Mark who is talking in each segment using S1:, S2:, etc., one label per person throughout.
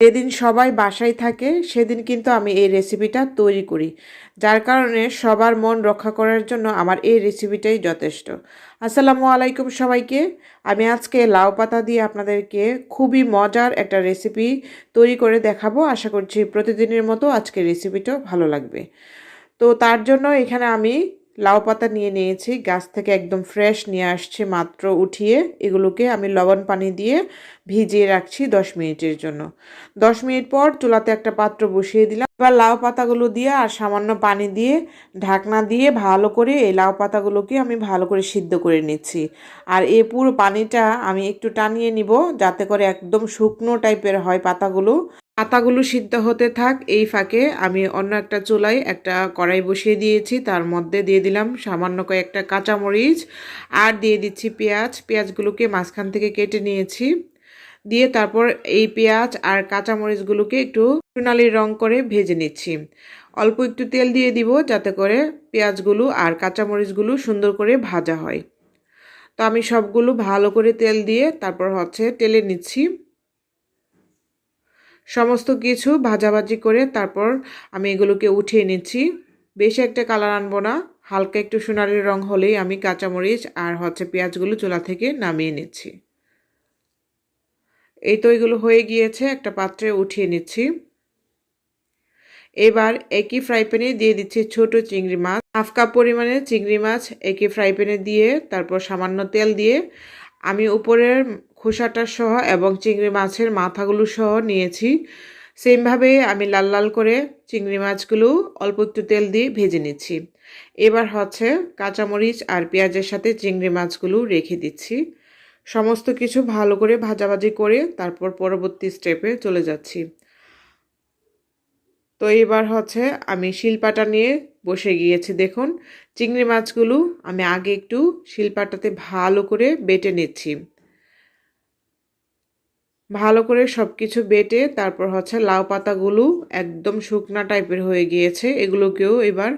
S1: যেদিন সবাই বাসায় থাকে, সেদিন কিন্তু আমি এই রেসিপিটা তৈরি করি। যার কারণে সবার মন রক্ষা করার জন্য আমার এই রেসিপিটাই যথেষ্ট। আসসালামু আলাইকুম সবাইকে। আমি আজকে লাউ পাতা দিয়ে আপনাদেরকে খুবই মজার একটা রেসিপি তৈরি করে দেখাবো। আশা করছি প্রতিদিনের মতো আজকে রেসিপিটাও ভালো লাগবে। তো তার জন্য এখানে আমি লাউ পাতা নিয়ে নিয়েছি, গাছ থেকে একদম ফ্রেশ নিয়ে আসছে মাত্র উঠিয়ে, এগুলোকে আমি লবণ পানি দিয়ে ভিজিয়ে রাখছি দশ মিনিটের জন্য। দশ মিনিট পর চুলাতে একটা পাত্র বসিয়ে দিলাম। এবার লাউ পাতাগুলো দিয়ে আর সামান্য পানি দিয়ে ঢাকনা দিয়ে ভালো করে এই লাউ পাতাগুলোকে আমি ভালো করে সিদ্ধ করে নিচ্ছি। আর এ পুরো পানিটা আমি একটু টানিয়ে নিব, যাতে করে একদম শুকনো টাইপের হয় পাতাগুলো। পাতাগুলো সিদ্ধ হতে থাক, এই ফাঁকে আমি অন্য একটা চুলায় একটা কড়াই বসিয়ে দিয়েছি। তার মধ্যে দিয়ে দিলাম সামান্য কয়েকটা কাঁচামরিচ আর দিয়ে দিচ্ছি পেঁয়াজ। পেঁয়াজগুলোকে মাঝখান থেকে কেটে নিয়েছি। দিয়ে তারপর এই পেঁয়াজ আর কাঁচামরিচগুলোকে একটু সোনালি রং করে ভেজে নিচ্ছি। অল্প একটু তেল দিয়ে দিব যাতে করে পেঁয়াজগুলো আর কাঁচামরিচগুলো সুন্দর করে ভাজা হয়। তো আমি সবগুলো ভালো করে তেল দিয়ে তারপর হচ্ছে তেলে নিচ্ছি। সমস্ত কিছু ভাজাভাজি করে তারপর আমি এগুলোকে উঠিয়ে নিচ্ছি। বেশি একটা কালার আনব না, হালকা একটু সোনালি রং হলেই আমি কাঁচামরিচ আর হচ্ছে পেঁয়াজগুলো চুলা থেকে নামিয়ে নিচ্ছি। এই তো এগুলো হয়ে গিয়েছে, একটা পাত্রে উঠিয়ে নিচ্ছি। এবার একই ফ্রাই প্যানে দিয়ে দিচ্ছি ছোট চিংড়ি মাছ। হাফ কাপ পরিমাণে চিংড়ি মাছ একই ফ্রাই প্যানে দিয়ে, তারপর সামান্য তেল দিয়ে আমি উপরের খোসাটা সহ এবং চিংড়ি মাছের মাথাগুলো সহ নিয়েছি। সেমভাবে আমি লাল লাল করে চিংড়ি মাছগুলো অল্প একটু তেল দিয়ে ভেজে নিচ্ছি। এবার হচ্ছে কাঁচামরিচ আর পেঁয়াজের সাথে চিংড়ি মাছগুলো রেখে দিচ্ছি। সমস্ত কিছু ভালো করে ভাজাভাজি করে তারপর পরবর্তী স্টেপে চলে যাচ্ছি। তো এবার হচ্ছে আমি শিলপাটা নিয়ে বসে গিয়েছে। দেখুন, চিংড়ি মাছগুলো আমি আগে একটু শিলপাটাতে ভালো করে বেটে নিচ্ছি। ভালো করে সব কিছু বেটে তারপর হচ্ছে লাউ পাতাগুলো একদম শুকনা টাইপের হয়ে গিয়েছে। এগুলোকেও এবার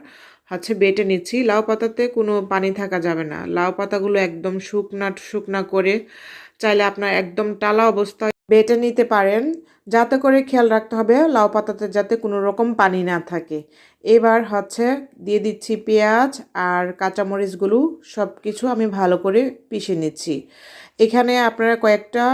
S1: হচ্ছে বেটে নিচ্ছি। লাউ পাতাতে কোনো পানি থাকা যাবে না। লাউ পাতাগুলো একদম শুকনা শুকনা করে চাইলে আপনার একদম টালা অবস্থায় বেটে নিতে পারেন। যাতে করে খেয়াল রাখতে হবে লাউ পাতাতে যাতে কোনো রকম পানি না থাকে। এবার হচ্ছে দিয়ে দিচ্ছি পেঁয়াজ আর কাঁচামরিচগুলো সব কিছু আমি ভালো করে পিষে নিচ্ছি। এখানে আপনারা কয়েকটা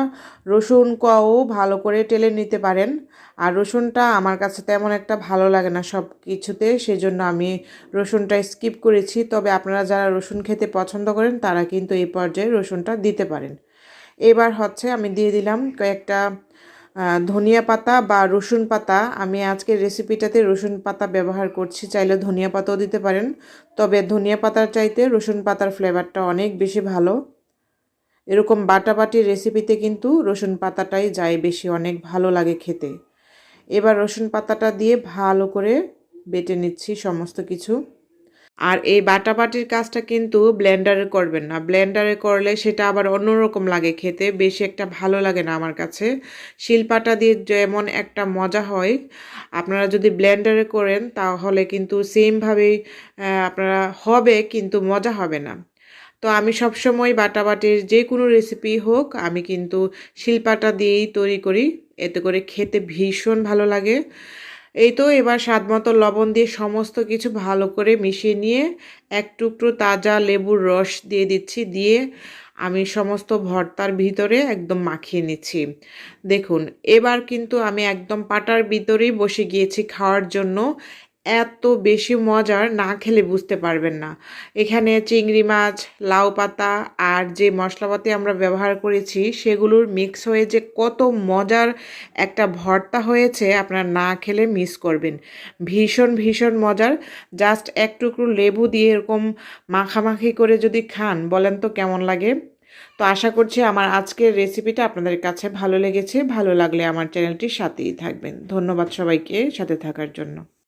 S1: রসুন কও ভালো করে টেলে নিতে পারেন। আর রসুনটা আমার কাছে তেমন একটা ভালো লাগে না সব কিছুতে সেজন্য আমি রসুনটা স্কিপ করেছি। তবে আপনারা যারা রসুন খেতে পছন্দ করেন, তারা কিন্তু এই পর্যায়ে রসুনটা দিতে পারেন। এবার হচ্ছে আমি দিয়ে দিলাম কয়েকটা ধনিয়া পাতা বা রসুন পাতা। আমি আজকের রেসিপিটাতে রসুন পাতা ব্যবহার করছি, চাইলে ধনিয়া পাতাও দিতে পারেন। তবে ধনিয়া পাতার চাইতে রসুন পাতার ফ্লেভারটা অনেক বেশি ভালো। এরকম বাটাবাটি রেসিপিতে কিন্তু রসুন পাতাটাই যায় বেশি, অনেক ভালো লাগে খেতে। এবার রসুন পাতাটা দিয়ে ভালো করে বেটে নিচ্ছি সমস্ত কিছু। আর এই বাটাবাটির কাজটা কিন্তু ব্লেন্ডারে করবেন না। ব্লেন্ডারে করলে সেটা আবার অন্যরকম লাগে খেতে, বেশি একটা ভালো লাগে না আমার কাছে। শিলপাটা দিয়ে যেমন একটা মজা হয়, আপনারা যদি ব্লেন্ডারে করেন তাহলে কিন্তু সেমভাবেই আপনারা হবে কিন্তু মজা হবে না। তো আমি সবসময় বাটাবাটির যে কোনো রেসিপি হোক, আমি কিন্তু শিলপাটা দিয়েই তৈরি করি। এতে করে খেতে ভীষণ ভালো লাগে। এই তো এবার স্বাদ মতো লবণ দিয়ে সমস্ত কিছু ভালো করে মিশিয়ে নিয়ে এক টুকরো তাজা লেবুর রস দিয়ে দিচ্ছি, দিয়ে আমি সমস্ত ভর্তার ভিতরে একদম মাখিয়ে নিচ্ছি। দেখুন, এবার কিন্তু আমি একদম পাটার ভিতরেই বসে গিয়েছি খাওয়ার জন্য। এত বেশি মজার না খেলে বুঝতে পারবেন না। এখানে চিংড়ি মাছ, লাউ পাতা আর যে মশলাপাতি আমরা ব্যবহার করেছি, সেগুলোর মিক্স হয়ে যে কত মজার একটা ভর্তা হয়েছে, আপনারা না খেলে মিস করবেন। ভীষণ ভীষণ মজার। জাস্ট এক টুকরো লেবু দিয়ে এরকম মাখামাখি করে যদি খান, বলেন তো কেমন লাগে? তো আশা করছি আমার আজকের রেসিপিটা আপনাদের কাছে ভালো লেগেছে। ভালো লাগলে আমার চ্যানেলটির সাথেই থাকবেন। ধন্যবাদ সবাইকে সাথে থাকার জন্য।